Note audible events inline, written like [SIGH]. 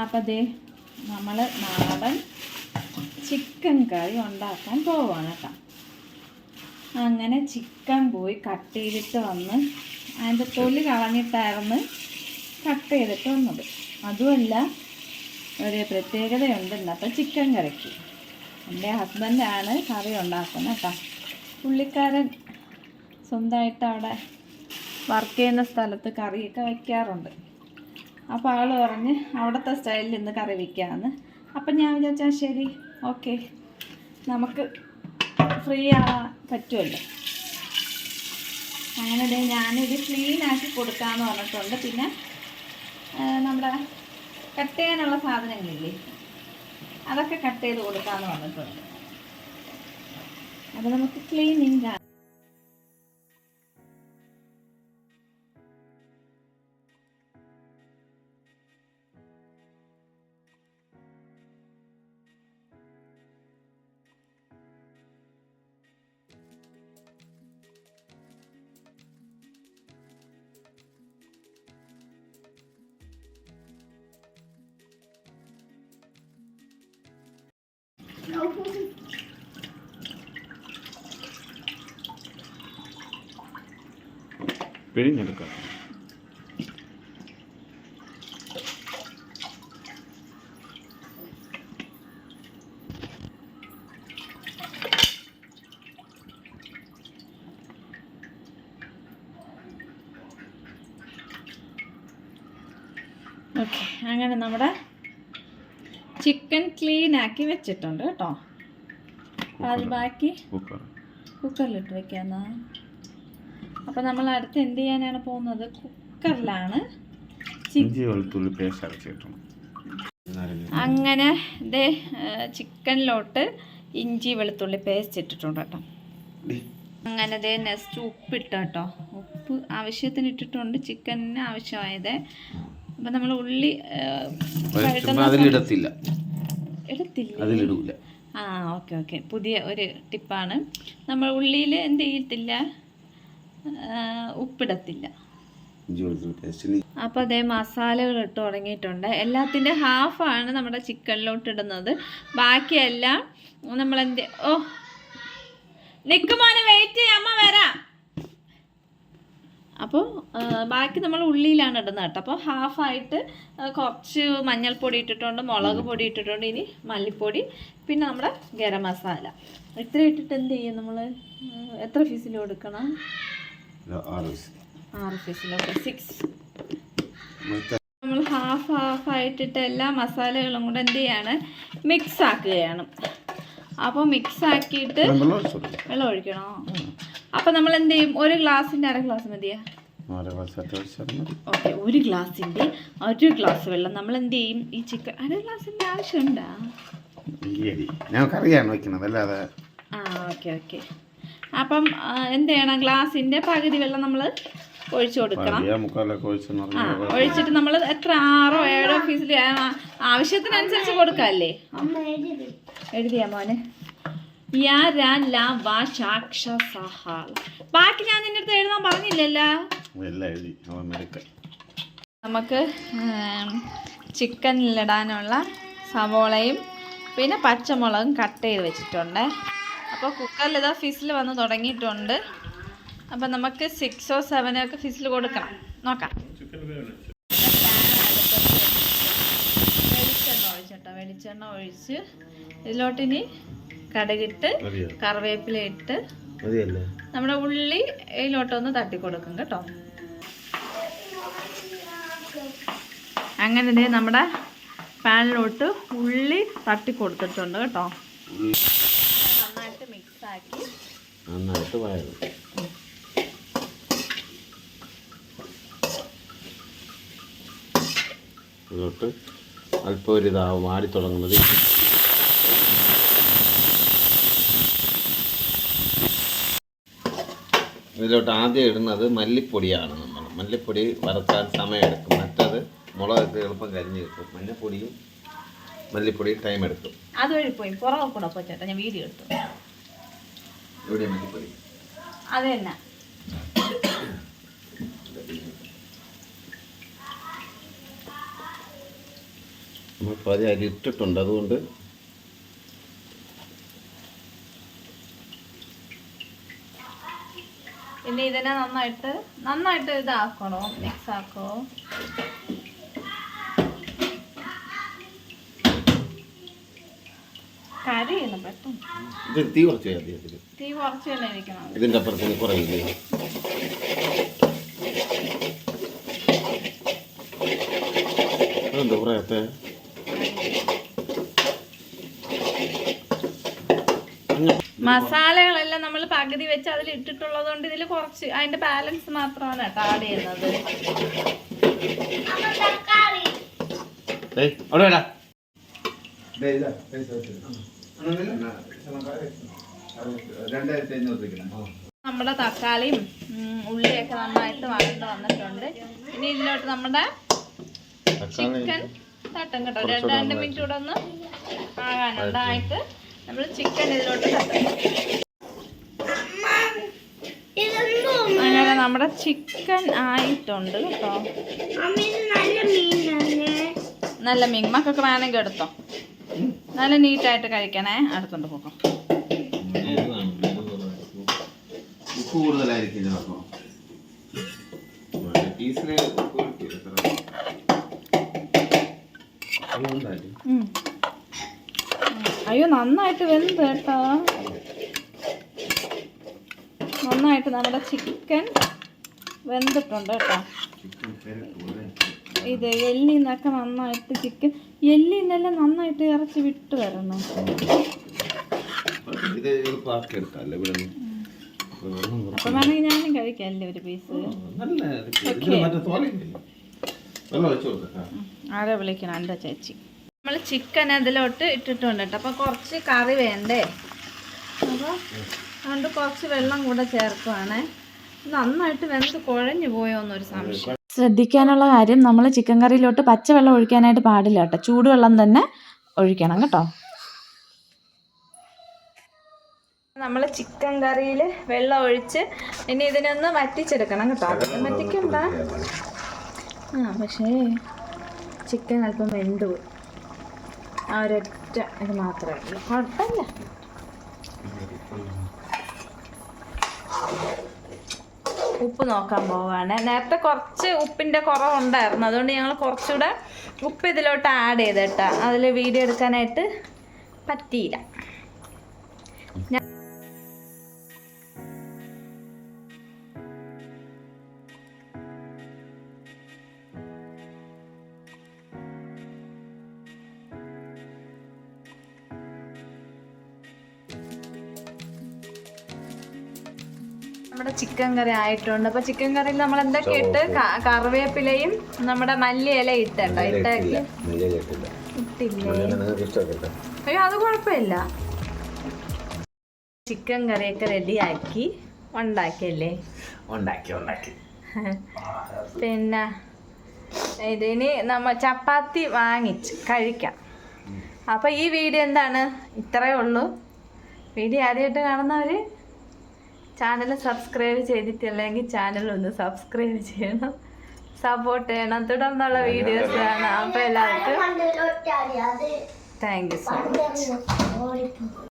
അപ്പം ദേ നമ്മൾ നാടൻ ചിക്കൻ കറി ഉണ്ടാക്കാൻ പോവാണ് കേട്ടോ. അങ്ങനെ ചിക്കൻ പോയി കട്ട് ചെയ്തിട്ട് വന്ന് അതിന്റെ തൊലി കളഞ്ഞിട്ടായിരുന്നു കട്ട് ചെയ്തിട്ട് വന്നത്. അതുമല്ല ഒരു പ്രത്യേകതയുണ്ട്. ഇന്നത്തെ ചിക്കൻ കറിക്ക്. എന്റെ ഹസ്ബൻഡാണ് കറി ഉണ്ടാക്കുന്നത് കേട്ടോ. പുള്ളിക്കാരൻ സ്വന്തമായിട്ട് അവിടെ വർക്ക് ചെയ്യുന്ന സ്ഥലത്ത് കറിയൊക്കെ വയ്ക്കാറുണ്ട് അപ്പോൾ ആൾ പറഞ്ഞ് അവിടുത്തെ സ്റ്റൈലിൽ ഇന്ന് കറി വയ്ക്കാമെന്ന് അപ്പം ഞാൻ വിചാരിച്ചാൽ ശരി ഓക്കെ നമുക്ക് ഫ്രീ ആവാൻ പറ്റുമല്ലോ. അങ്ങനെ ഞാനിത് ക്ലീൻ ആക്കി കൊടുക്കാമെന്ന് പറഞ്ഞിട്ടുണ്ട്. പിന്നെ നമ്മുടെ കട്ട് ചെയ്യാനുള്ള സാധനങ്ങളില്ലേ? അതൊക്കെ കട്ട് ചെയ്ത് കൊടുക്കാമെന്ന് പറഞ്ഞിട്ടുണ്ട്. അപ്പോൾ നമുക്ക് ക്ലീനിങ് പിഴിഞ്ഞെടുക്കാം. ഓക്കെ അങ്ങനെ നമ്മുടെ ചിക്കൻ ക്ലീൻ ആക്കി വെച്ചിട്ടുണ്ട് കേട്ടോ. അത് ബാക്കി കുക്കറിലിട്ട് വെക്കാന്ന. അപ്പൊ നമ്മൾ അടുത്ത് എന്ത് ചെയ്യാനാണ് പോകുന്നത്? കുക്കറിലാണ് ഇഞ്ചി വെളുത്തുള്ളി പേസ്റ്റ് അരച്ചിട്ടണം അങ്ങനെ ഇതേ ചിക്കനിലോട്ട് ഇഞ്ചി വെളുത്തുള്ളി പേസ്റ്റ് ഇട്ടിട്ടുണ്ട് കേട്ടോ. അങ്ങനെ ദേ നെക്സ്റ്റ് ഉപ്പിട്ട കേട്ടോ. ഉപ്പ് ആവശ്യത്തിന് ഇട്ടിട്ടുണ്ട്. ചിക്കനിന് ആവശ്യമായത് അപ്പം നമ്മൾ ഉള്ളി അതിലിടത്തില്ല അതിലിടൂല. ആ ഓക്കെ ഓക്കെ. പുതിയ ഒരു ടിപ്പാണ്. നമ്മൾ ഉള്ളിയിൽ എന്ത് ചെയ്യത്തില്ല? ഉപ്പിടത്തില്ല. അപ്പോൾ അതേ മസാലകൾ ഇട്ട് തുടങ്ങിയിട്ടുണ്ട്. എല്ലാത്തിന്റെ ഹാഫാണ് നമ്മുടെ ചിക്കനിലോട്ട് ഇടുന്നത്. ബാക്കിയെല്ലാം നമ്മളെന്ത് ഓ. നിൽക്കുമോനെ വെയിറ്റ് ചെയ്യാം. അമ്മ വരാം. അപ്പോൾ ബാക്കി നമ്മൾ ഉള്ളിയിലാണ് ഇടുന്നത് കേട്ടോ. അപ്പോൾ ഹാഫായിട്ട് കുറച്ച് മഞ്ഞൾപ്പൊടി ഇട്ടിട്ടുണ്ട് മുളക് പൊടി ഇട്ടിട്ടുണ്ട് ഇനി മല്ലിപ്പൊടി പിന്നെ നമ്മുടെ ഗരം മസാല. ഇത്ര ഇട്ടിട്ട് എന്ത് ചെയ്യും നമ്മൾ എത്ര ഫീസിൽ കൊടുക്കണം? ആറ് ആറ് സിക്സ് നമ്മൾ ഹാഫ് ഹാഫ് ആയിട്ടിട്ട് എല്ലാ മസാലകളും കൂടെ എന്ത് ചെയ്യാണ്? മിക്സ് ആക്കുകയാണ്. അപ്പോൾ മിക്സ് ആക്കിയിട്ട് വെള്ളം ഒഴിക്കണോ? അപ്പോൾ നമ്മൾ എന്ത് ചെയ്യും ഒരു ഗ്ലാസിന്റെ അര ഗ്ലാസ് മതിയാ ഓക്കെ ഒരു ഗ്ലാസിന്റെ ഒരു ഗ്ലാസ് വെള്ളം. നമ്മൾ എന്ത് ചെയ്യും ഈ ചിക്കൻ അര ഗ്ലാസിന്റെ ആവശ്യമുണ്ടോ? വെക്കുന്നത് അല്ലാതെ ആ ഓക്കെ ഓക്കെ. അപ്പം എന്ത് ചെയ്യണം ഗ്ലാസിന്റെ പകുതി വെള്ളം നമ്മൾ ഒഴിച്ചു കൊടുക്കണം. ആ ഒഴിച്ചിട്ട് നമ്മൾ എത്ര? ആറോ ഏഴോ ഫീസിൽ ആവശ്യത്തിനനുസരിച്ച് കൊടുക്കാല്ലേ? എഴുതിയാ മോനെ. യാ ലാ വാ ബാക്കി ഞാൻ നിന്റെ അടുത്ത് എഴുതാൻ പറഞ്ഞില്ലല്ലോ. എല്ലാം എഴുതി. ഇടാനുള്ള നമുക്ക് ചിക്കനിലിടാനുള്ള സവോളയും പിന്നെ പച്ചമുളകും കട്ട് ചെയ്ത് വെച്ചിട്ടുണ്ട്. അപ്പോൾ കുക്കറിൽ ഇതാ ഫിസിൽ വന്ന് തുടങ്ങിയിട്ടുണ്ട്. അപ്പം നമുക്ക് സിക്സോ സെവനോ ഒക്കെ ഫിസിൽ കൊടുക്കണം. നോക്കാം. വെളിച്ചെണ്ണ ഒഴിച്ചിട്ടോ? വെളിച്ചെണ്ണ ഒഴിച്ച് ഇതിലോട്ടിനി കടുകിട്ട് കറിവേപ്പില ഇട്ട് നമ്മുടെ ഉള്ളി ഇതിലോട്ടൊന്ന് തട്ടി കൊടുക്കും കേട്ടോ. അങ്ങനെ നമ്മുടെ പാനിലോട്ട് ഉള്ളി തട്ടി കൊടുത്തിട്ടുണ്ട് കേട്ടോ. നന്നായിട്ട് മിക്സ് ആക്കി നന്നായിട്ട് ഇതിലോട്ട് അല്പം ഒരു ഇതാവും ആടി തുടങ്ങുന്നത്. ഇതിലോട്ട് ആദ്യം ഇടുന്നത് മല്ലിപ്പൊടിയാണ് നമ്മൾ മല്ലിപ്പൊടി വറുക്കാൻ സമയമെടുക്കും. മറ്റത് മുളകൊക്കെ എളുപ്പം കരിഞ്ഞ് കിട്ടും. മല്ലിപ്പൊടിയും മല്ലിപ്പൊടിയും ടൈം എടുക്കും. അതുവഴി പോയി. പുറകെ കൂടെ പോയി ചേട്ടാ. ഞാൻ വീഡിയോ എടുത്തു. ഇവിടെ മല്ലിപ്പൊടി? അത് തന്നെ. നമ്മൾ പതി അരി ഇട്ടിട്ടുണ്ട്. അതുകൊണ്ട് പിന്നെ ഇതിനെ നന്നായിട്ട് നന്നായിട്ട് ഇതാക്കണോ? മിക്സ് ആക്കോ? കരിയുന്നു പെട്ടെന്ന്. തീ കുറച്ച് തീ കുറച്ചല്ലേ ഇരിക്കണം ഇതിന്റെ അപ്പുറത്തിന് കുറയില്ലേ? അതെന്താ കുറയത്തെ? മസാലകളെല്ലാം നമ്മൾ പകുതി വെച്ച് അതിൽ ഇട്ടിട്ടുള്ളത് കൊണ്ട് ഇതിൽ കുറച്ച് അതിന്റെ ബാലൻസ് മാത്രമാണ് കേട്ടോ ആഡ് ചെയ്യുന്നത്. നമ്മുടെ തക്കാളിയും ഉള്ളിയൊക്കെ നന്നായിട്ട് വഴണ്ട് വന്നിട്ടുണ്ട്. ഇനി ഇതിലോട്ട് നമ്മുടെ ചിക്കൻ തട്ടം കേട്ടോ. രണ്ട് രണ്ട് മിനിറ്റ് കൂടെ ഒന്ന് ആകാനുണ്ടായിട്ട് നമ്മൾ ചിക്കൻ ഇതിലോട്ട് അങ്ങനെ നമ്മുടെ ചിക്കൻ ആയിട്ടുണ്ട് കേട്ടോ നല്ല മീൻ മക്കൾക്ക് വേണമെങ്കിൽ എടുത്തോ നല്ല നീറ്റായിട്ട് കഴിക്കണേ അടുത്തുണ്ട് പോക്കോ കൂടുതലായിരിക്കും നന്നായിട്ട് വെന്ത് കേട്ടോ. നന്നായിട്ട് നമ്മുടെ ചിക്കൻ വെന്തിട്ടുണ്ട് കേട്ടോ. ഇത് എല്ലിൽ നിന്നൊക്കെ നന്നായിട്ട് ചിക്കൻ എല്ലിൽ നിന്നെല്ലാം നന്നായിട്ട് ഇറച്ചി വിട്ട് വരണം. അപ്പൊ വേണമെങ്കിൽ ഞാനും കഴിക്കാമല്ലേ ഒരു പീസ് ആരെ വിളിക്കണം എന്റെ ചേച്ചി. നമ്മൾ ചിക്കൻ അതിലോട്ട് ഇട്ടിട്ടുണ്ട് കേട്ടോ. അപ്പോൾ കുറച്ച് കറി വേണ്ടേ? അപ്പോൾ അതുകൊണ്ട് കുറച്ച് വെള്ളം കൂടെ ചേർക്കുവാണേ. നന്നായിട്ട് വെന്ത് കുഴഞ്ഞു പോയോ എന്നൊരു സംശയം. ശ്രദ്ധിക്കാനുള്ള കാര്യം നമ്മൾ ചിക്കൻ കറിയിലോട്ട് പച്ചവെള്ളം ഒഴിക്കാനായിട്ട് പാടില്ല കേട്ടോ. ചൂടുവെള്ളം തന്നെ ഒഴിക്കണം കേട്ടോ. നമ്മൾ ചിക്കൻ കറിയിൽ വെള്ളം ഒഴിച്ച് ഇനി ഇതിനൊന്ന് വറ്റിച്ചെടുക്കണം കേട്ടോ. വറ്റിക്കണ്ട ആ പക്ഷേ ചിക്കൻ അല്പം വെന്തു പോയി. ആ ഒരൊറ്റ ഇത് മാത്രമേ ഉള്ളൂ. കുഴപ്പമില്ല. ഉപ്പ് നോക്കാൻ പോവാണ്. നേരത്തെ കുറച്ച് ഉപ്പിന്റെ കുറവുണ്ടായിരുന്നു. അതുകൊണ്ട് ഞങ്ങൾ കുറച്ചുകൂടെ ഉപ്പ് ഇതിലോട്ട് ആഡ് ചെയ്തിട്ടാണ് അതിൽ വീഡിയോ എടുക്കാനായിട്ട് പറ്റിയില്ല. നമ്മുടെ ചിക്കൻ കറി ആയിട്ടുണ്ട്. അപ്പൊ ചിക്കൻ കറിയിൽ നമ്മൾ എന്തൊക്കെ ഇട്ട്? കറിവേപ്പിലയും നമ്മുടെ മല്ലിയില ഇട്ടോ ഇട്ടേക്ക്. ഇട്ടില്ലേ. അയ്യോ അത് കുഴപ്പമില്ല. ചിക്കൻ കറിയൊക്കെ റെഡിയാക്കി ഉണ്ടാക്കിയല്ലേ? ഉണ്ടാക്കി ഉണ്ടാക്കി. [LAUGHS] പിന്നെ ഇതിന് നമ്മ ചപ്പാത്തി വാങ്ങിച്ച് കഴിക്കാം. അപ്പോൾ ഈ വീഡിയോ എന്താണ്? ഇത്രേ ഉള്ളൂ. വീഡിയോ ആദ്യമായിട്ട് കാണുന്നവർ ചാനൽ സബ്സ്ക്രൈബ് ചെയ്തിട്ടില്ലെങ്കിൽ ചാനൽ ഒന്ന് സബ്സ്ക്രൈബ് ചെയ്യണം. സപ്പോർട്ട് ചെയ്യണം. തുടർന്നുള്ള വീഡിയോസ് കാണാം. അപ്പോൾ എല്ലാവർക്കും താങ്ക് യു സോ മച്ച്